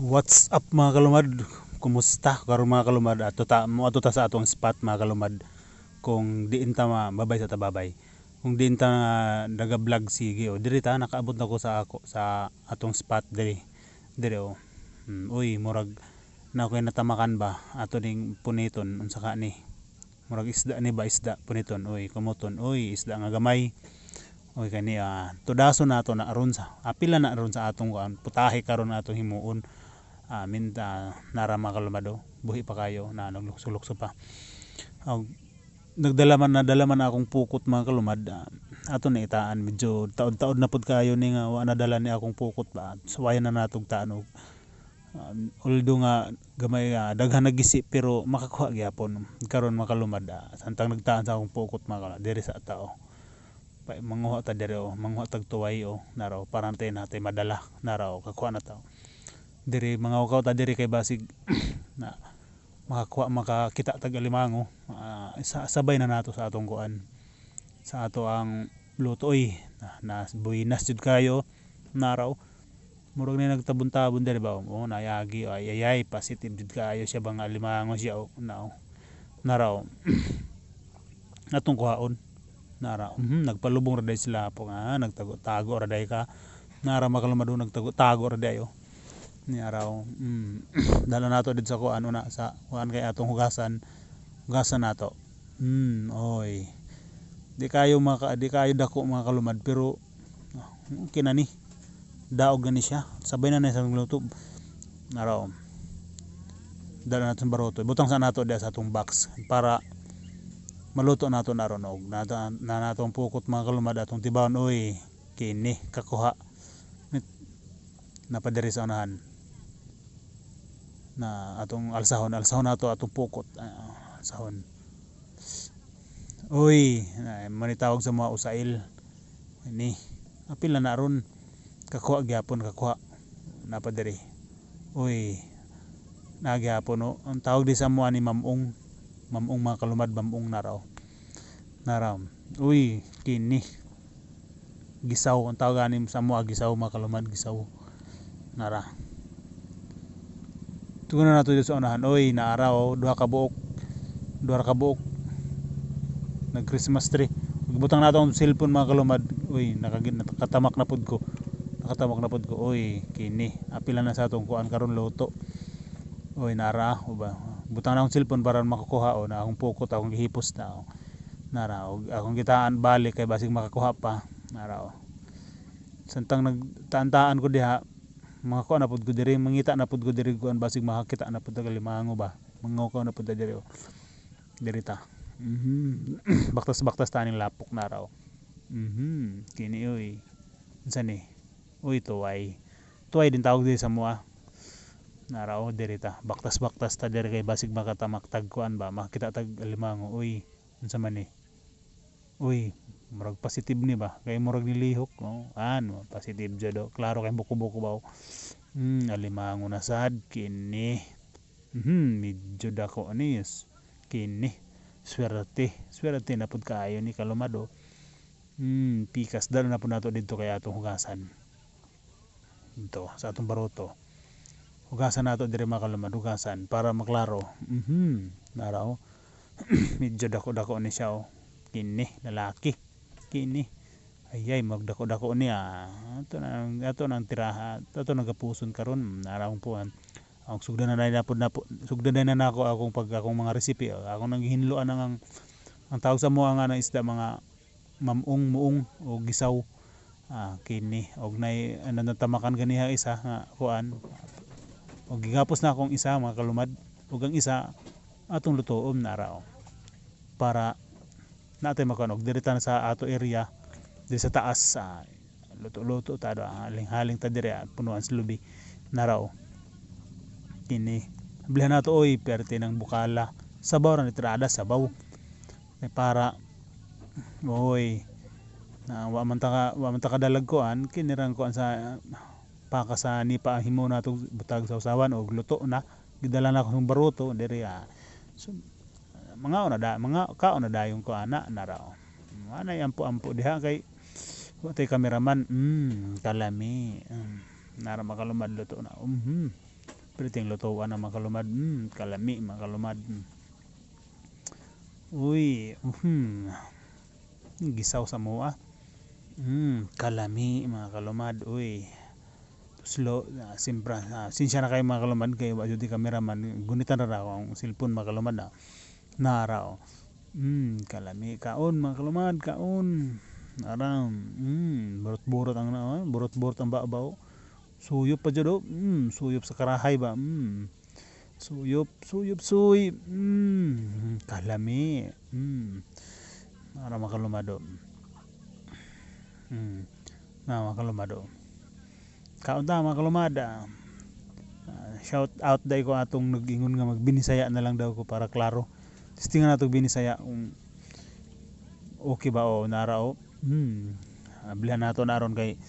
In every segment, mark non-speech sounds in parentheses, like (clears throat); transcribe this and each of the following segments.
What's up mga kalumad? Kumusta? Karon mga kalumad ato ta mo ato sa atong spot mga kalumad. Kung diin ta mababay sa tababay. Kung diin ta naga-vlog sige o diri ta nakaabot na ko sa ako sa atong spot diri. Diri o. Hmm, uy murag na ko natamakan ba ato ning puniton unsa ka ni. Murag isda ni ba isda puniton. Uy kumuton. Uy isda nga gamay. Uy kani ah, tudaso na ato na aron sa apila na aron sa atong kuan putahe karon atong himuon amin ta narama kalumado. Buhi pa kayo na naglukso-lukso pa. Og nagdala man nadala man akong pukot mga kalumad. Ah, ato na itaan medyo taod-taod na pud kayo ni nga wa nadala ni akong pukot ba? Suwayan na natog taan. Og uh, although nga gamay uh, daghan nagisi pero makakuha gyapon karon mga kalumad. Uh, santang nagtaan sa akong pukot mga kalumad diri sa tao. Manguha ta diri o manguha tag tuway o naraw. Para natin madala naraw. Kakuha na ta diri mga ukaw ta diri kay basig na makakuha makakita tag alimango. Uh, isa, sabay na nato sa atong kuan. Sa ato ang lutoy. Na, na buinas jud kayo naraw. Murag na nagtabon-tabon diri ba? O nayagi o ayayay positive jud kayo siya bang alimango siya o na naraw. (clears throat) Atong kuhaon. Nara mm, nagpalubong ra day sila po nga nagtago tago ra day ka. Nara makalumado nagtago tago ra day oh ni araw. Mm, (clears throat) dala nato dito sa kuan una sa kuan kay atong hugasan. Hugasan nato. Mm, oy. Di kayo maka di kayo dako mga kalumad pero okay na ni. Daog gani siya. Sabay na na sa luto araw. Dala nato sa baroto. Butang sa nato dia sa atong box para maluto nato naron og. Na, na natong pukot mga kalumad atong tibawon oy kini kakuha. Napadiri sa unahan na atong alsahon alsahon nato atong pukot. Uh, alsahon. Uy manitawag sa mga usail. Ini apil na naron. Kakuha gyapon kakuha. Napadiri. Uy nagyapon no ang tawag di sa mga ni mamong mamong mga kalumad mamong naraw naraw uy kini. Gisaw ang tawag ani sa mga gisaw mga kalumad gisaw. Nara Tugon na nato sa unahan. Oy, naaraw, duha ka buok. Duha ka buok. Nag Christmas tree. Magbutang nato ang cellphone mga kalumad. Uy, nakatamak na pud ko. Nakatamak na pud ko. Uy, kini. Apila na sa atong kuan karon luto. Uy, nara uba. Butang na akong cellphone para makakuha o na akong pukot akong gihipos na. O. Nara og akong gitaan balik kay basig makakuha pa. Nara o. Santang nagtaan-taan ko diha mga kuan na pud ko diri mangita na pud ko diri kuan basig makakita na pud limango ba mangukaw na pud diri oh. diri ta. (clears throat) Mhm baktas baktas taning lapok na raw mhm kini oy unsa ni? Oy tuway tuway din tawag diri sa mua na raw diri ta. Baktas baktas ta diri kay basig makatamak tag kuan ba makita tag limango oy unsa man ni uy murag positive ni ba? Kay murag nilihok no? Ano positive jud do. Klaro kay buko-buko ba hmm alimango na sad kini. Hmm medyo dako anis kini. Swerte. Swerte na pud kaayo ni kalumado hmm pikas dal na pud nato didto kay atong hugasan. Dito sa atong baroto hugasan nato diri makalumad hugasan para maklaro. Mhm naraw. (coughs) Medyo dako-dako ni siya oh. Kini lalaki kini. Ayay magdako-dako niya. Ato na ato nang tiraha ato nagapuson karon. Narawang puan ang sugdan na na pud na sugdan na nako akong pag akong mga recipe ako nang hinluan ang ang tawag sa mo nga na isda mga mamong muong o gisaw. Ah, kini. Og nay ano natamakan ganiha isa nga kuan. Og gigapos na akong isa mga kalumad. Ug ang isa atong lutoom na raw para natin makanog diri ta sa ato area diri sa taas uh, luto-luto ta do haling-haling ta diri punuan sa lubi naraw. Kini bilhan nato oy perte ng bukala. Sabaw ra ni tirada sabaw. Eh, para oy na wa man ta wa man ta kadalag kuan kini ran kuan sa paka sa ni pa himo nato butag sa usawan og luto na. Gidala na ko baruto diri ah. so, mga ona da mga kaona dayong ko ana naraw ana ampo ampo diha kay watay kameraman mm kalami mm, nara makalumad luto na um Priting lutuan ang mga kalumad. Mm, kalami mga kalumad. Uy, mhm. Gisaw sa mua. Mm, kalami mga kalumad. Uy. Slow, uh, simpra. Uh, sinsya na kayo mga kalumad kay wa jud cameraman. Gunitan ra ako ang cellphone mga na. Oh. Mm, kalami kaon mga kalumad, kaon. Aram, mm, burot-burot ang na, burot-burot ang babaw. Suyop pa jud oh. Mm, suyop sa karahay ba. Mm. Suyop, suyop, suy. Mm, kalami. Mm. Para makalumado. Mm. Na makalumado. Kaon ta makalumada. Uh, shout out dai ko atong nag-ingon nga magbinisaya na lang daw ko para klaro. Testingan nato binisaya kung okay ba o nara o. Hmm. Ablihan nato naron kay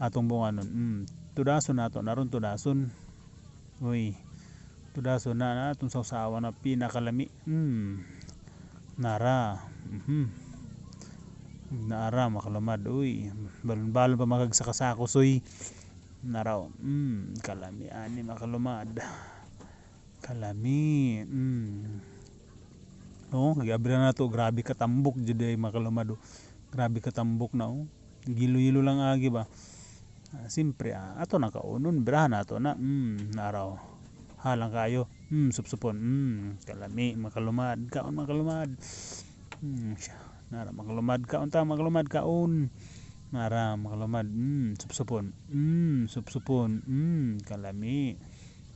atong bunganon. Hmm. Tudason nato naron tudason. Uy. Tudason na na atong sawsawa na pinakalami. Hmm. Nara. Mhm. Nara makalumad. Uy. Balon-balon pa magagsakasako soy. Nara. Hmm. Kalami ani makalumad. Kalami. Hmm. Oh, gabira na to, grabe katambok jud ay makalumado. Grabe katambok na oh. Gilo-gilo lang agi ba. Ah, Simpre ah, ato na kaunon, birahan nato na. Mm, naraw. Halang kayo. Mm, supsupon. Mm, kalami, makalumad, kaon makalumad. Mm, siya. Nara makalumad kaon ta, makalumad kaon. Nara makalumad. Mm, supsupon. Mm, supsupon. Mm, kalami.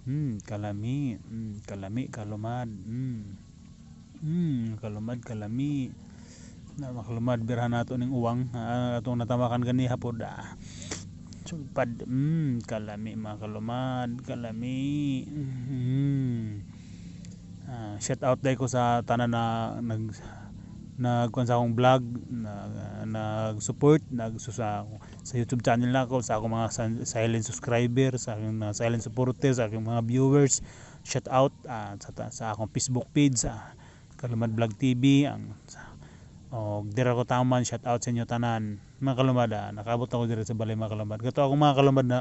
Mm, kalami. Mm, kalami, kalumad. Mm. Hmm, kalumad kalami. Na makalumad birhan nato ning uwang uh, atong natamakan gani hapod. Ah. Sulpad. Hmm, kalami mga kalumad, kalami. Hmm. Ah, shout out dai ko sa tanan na nag nagkuan sa akong vlog nag nag-support nagsusa sa YouTube channel na ako sa akong mga silent subscriber sa aking mga silent supporter sa aking mga viewers shout out uh, sa, sa akong Facebook page uh, Kalumad Vlog TV ang o dira ko taman shout out sa inyo tanan. Mga kalumad ah, nakabot ako dira sa balay mga kalumad kato ako mga kalumad na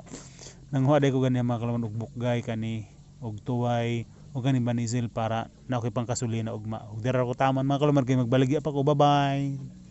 nanghuwa ko gani mga kalumad og bukgay kani og tuway og kani banisil para na ako pang kasulina ugma og dira ko taman mga kalumad kay magbaligya pa ko. Bye bye